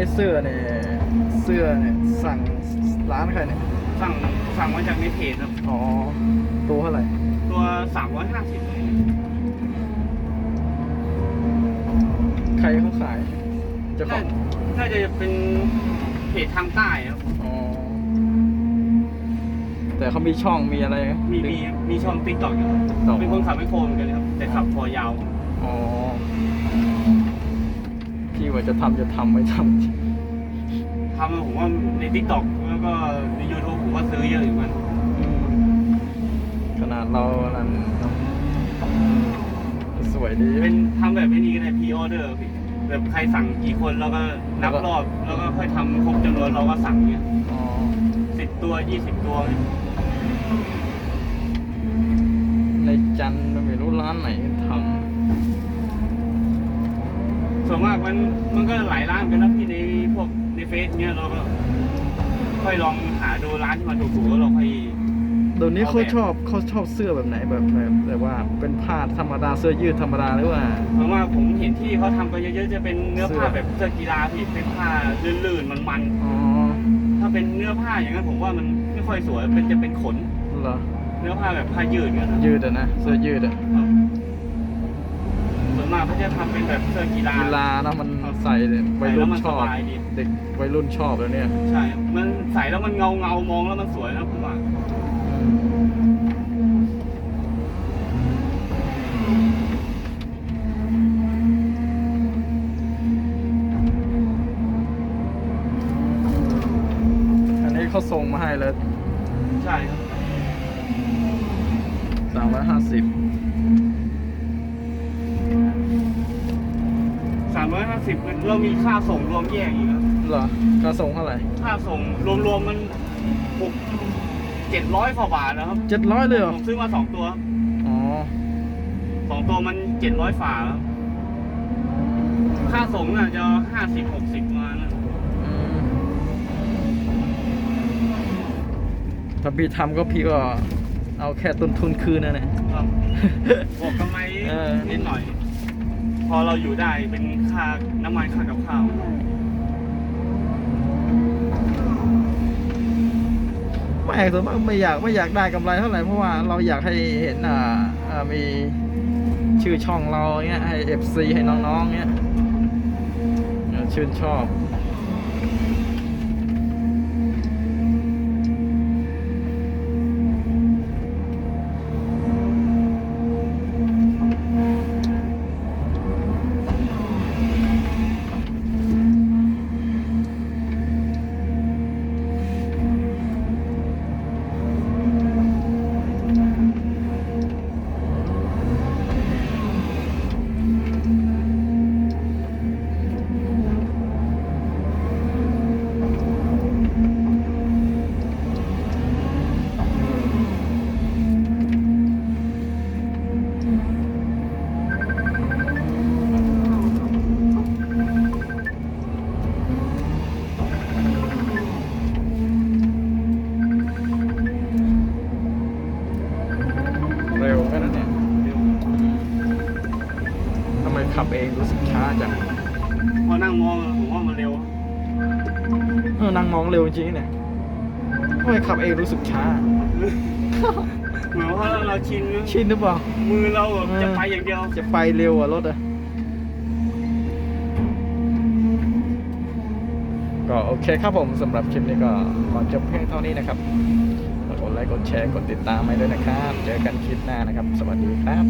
นี้เสื้อเนี่ยเสื้อเนี่ยสั่งร้านใครเนี่ยสั่งสั่งมาจากในเพจครับอ๋อตัวเท่าไหร่ตัวสามร้อยห้าสิบเลยใครเขาขายเจ้าขน่าองน่าจะเป็นเพจทางใต้ครับอ๋อแต่เขามีช่องมีอะไรไหมีมีมีช่องติ๊กต็อกอยู่ครับ TikTok เป็นคนขับไมโครเหมือนกันครับ แต่ขับคอยาว อ๋อพี่ว่าจะทำจะทำไม่ท ทำผมว่าในติ๊กต็อกแล้วก็ในยูทูบผมว่าซื้อเยอะอยู่เหมือนกันำอืมขนาดเรานั้นเนอะสวยดีเป็นทำแบบไม่นี้ก็ได้พีออเดอร์พี่แบบใครสั่งกี่คนแล้วก็นับรอบแล้วก็ค่อยทำครบจำนวนเราก็สั่งเนี่ยอ๋อสิบตัวยี่สิบตัวในจันทร์ไม่รู้ร้านไหนทส่วนมากมันมันก็หลายร้านกันนะพี่ในพวก ในเฟซเนี่ยเราก็ค่อยลองหาดูร้านที่มันถูกๆแล้วเราค่อยำเดี๋ยวนี้เอาเขาแบบชอบเขาชอบเสื้อแบบไหนแบบแบบแบบว่าเป็นผ้าธรรมดาเสื้อยืดธรรมดาหรือว่า เพราะว่าผมเห็นที่เขาทำกันเยอะๆ จะเป็นเนื้อผ้าเสื้อแบบเสื้อกีฬาพี่เป็นผ้าลื่นๆ มันอ๋อๆ ถ้าเป็นเนื้อผ้าอย่างนั้นผมว่ามันไม่ค่อยสวยเป็นจะเป็นขน เหรอเนื้อผ้าแบบผ้ายืดกันนะยืดอะนะเสื้อยืดอะครับส่วน มากเขาจะทำเป็นแบบเสื้อกีฬา กีฬานะมันใส่เลยวัยรุ่นชอบ ใส่แล้วมันสบายดี เด็กวัยรุ่นชอบแล้วเนี่ยใช่ มันใส่แล้วมันเงาเงาๆมองแล้วมันสวยนะผมว่าอันนี้เขาส่งมาให้แล้วใช่ครับ สามร้อยห้าสิบ สามร้อยห้าสิบเรามีค่าส่งรวมแยกอีกครับเหรอค่าส่งเท่าไหร่ค่าส่งรวมๆมันหกเจ็ดร้อยกว่าบาทนะครับเจ็ดร้อยเลยเหรผอมซื้อมาสองตัวอ๋อสองตัวมันเจ็ดร้อยฝาครับค่าส่งน่ะจะห้าสิบหกสิบมานะอืมถ้าพี่ทำก็พี่ก็เอาแค่ต้นทุนคืนนั่นแหละครับบวกกำไรเออนิดหน่อย พอเราอยู่ได้เป็นค่าน้ำมันค่ากับข้าวไม่ส่วนมากไม่อยากไม่อยากได้กำไรเท่าไหร่เพราะว่าเราอยากให้เห็นอ่าอ่ามีชื่อช่องเราเงี้ยให้เอฟซีให้น้องๆเงี้ยชื่นชอบ ขับเองรู้สึกช้าจังพอนั่งมองผมว่ามันเร็วเออนั่งมองเร็วจริงๆเนี่ยทำไมขับเองรู้สึกช้า เหมือนว่าเราชินนะชินหรือเปล่า มือเราแบบเออจะไปอย่างเดียว จะไปเร็วอะรถอะ ก็โอเคครับผมสำหรับคลิปนี้ก็ขอจบเพียงเท่านี้นะครับกดไลค์กดแชร์กดติดตามให้ด้วยนะครับ เจอกันคลิปหน้านะครับ สวัสดีครับ